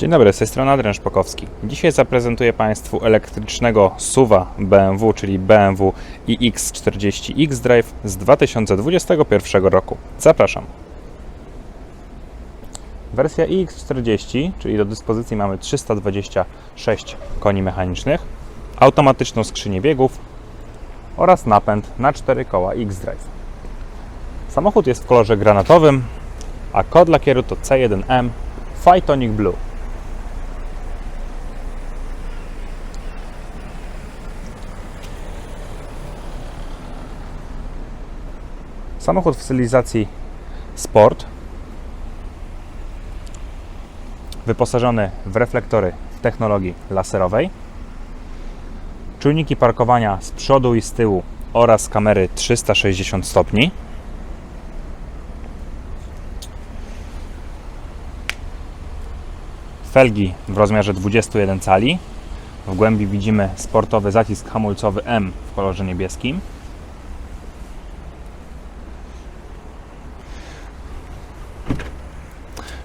Dzień dobry, z tej strony Adrian Szpakowski. Dzisiaj zaprezentuję Państwu elektrycznego SUVa BMW, czyli BMW iX40 X-Drive z 2021 roku. Zapraszam. Wersja iX40, czyli do dyspozycji mamy 326 koni mechanicznych, automatyczną skrzynię biegów oraz napęd na 4 koła X-Drive. Samochód jest w kolorze granatowym, a kod lakieru to C1M Phytonic Blue. Samochód w stylizacji Sport, wyposażony w reflektory technologii laserowej, czujniki parkowania z przodu i z tyłu oraz kamery 360 stopni. Felgi w rozmiarze 21 cali. W głębi widzimy sportowy zacisk hamulcowy M w kolorze niebieskim.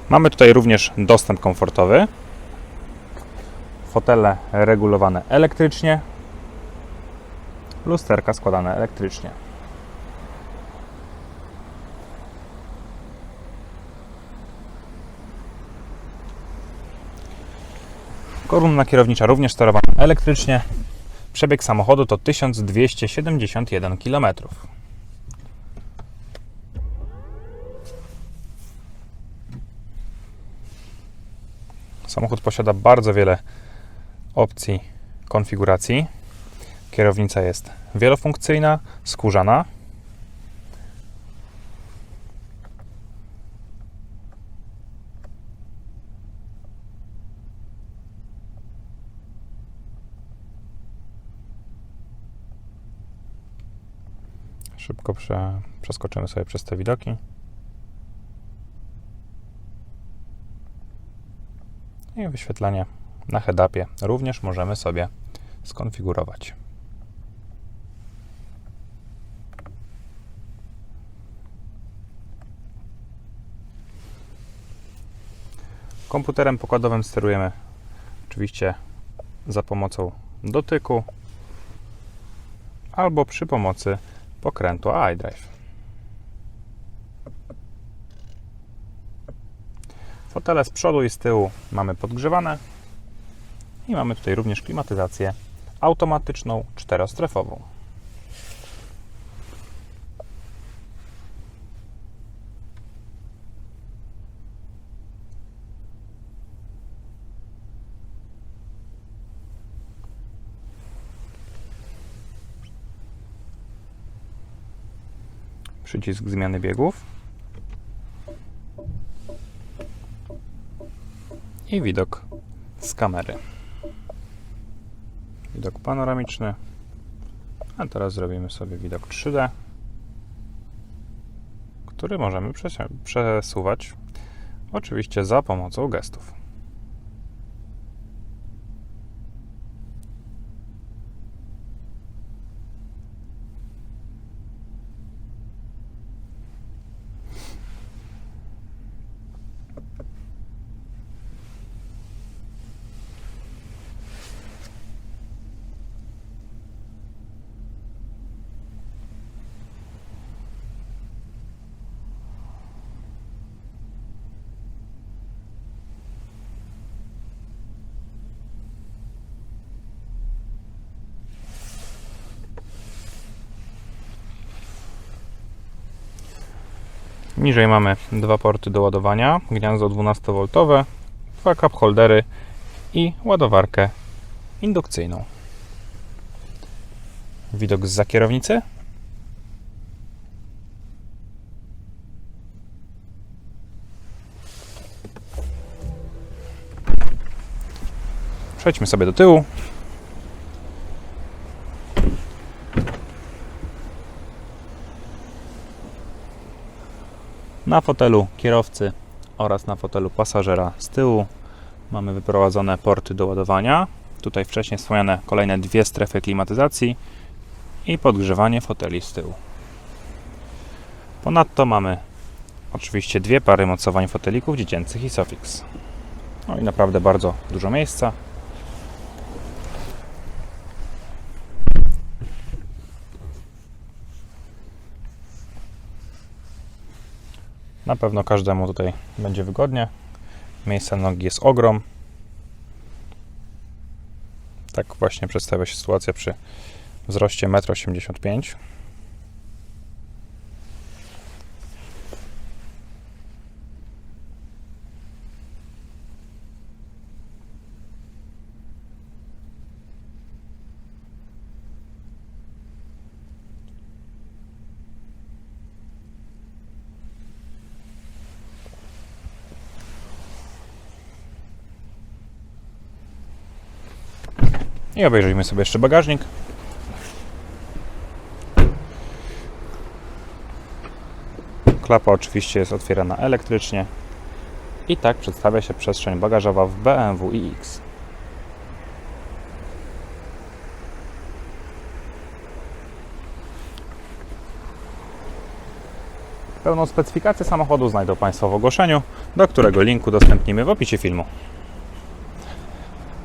Mamy tutaj również dostęp komfortowy. Fotele regulowane elektrycznie. Lusterka składane elektrycznie. Kolumna kierownicza również sterowana elektrycznie. Przebieg samochodu to 1271 km. Samochód posiada bardzo wiele opcji konfiguracji. Kierownica jest wielofunkcyjna, skórzana. Szybko prze, przeskoczymy sobie przez te widoki. I wyświetlenie na head-upie również możemy sobie skonfigurować. Komputerem pokładowym sterujemy oczywiście za pomocą dotyku albo przy pomocy pokrętła iDrive. Fotele z przodu i z tyłu mamy podgrzewane i mamy tutaj również klimatyzację automatyczną, czterostrefową. Przycisk zmiany biegów. I widok z kamery. Widok panoramiczny. A teraz zrobimy sobie widok 3D, który możemy przesuwać oczywiście za pomocą gestów. Niżej mamy dwa porty do ładowania, gniazdo 12V, dwa cup holdery i ładowarkę indukcyjną. Widok z kierownicy. Przejdźmy sobie do tyłu. Na fotelu kierowcy oraz na fotelu pasażera z tyłu mamy wyprowadzone porty do ładowania. Tutaj wcześniej wspomniane kolejne dwie strefy klimatyzacji i podgrzewanie foteli z tyłu. Ponadto mamy oczywiście dwie pary mocowań fotelików dziecięcych i Sofix. No i naprawdę bardzo dużo miejsca. Na pewno każdemu tutaj będzie wygodnie. Miejsca na nogi jest ogrom. Tak właśnie przedstawia się sytuacja przy wzroście 1,85 m. I obejrzyjmy sobie jeszcze bagażnik. Klapa oczywiście jest otwierana elektrycznie. I tak przedstawia się przestrzeń bagażowa w BMW iX. Pełną specyfikację samochodu znajdą Państwo w ogłoszeniu, do którego linku udostępnimy w opisie filmu.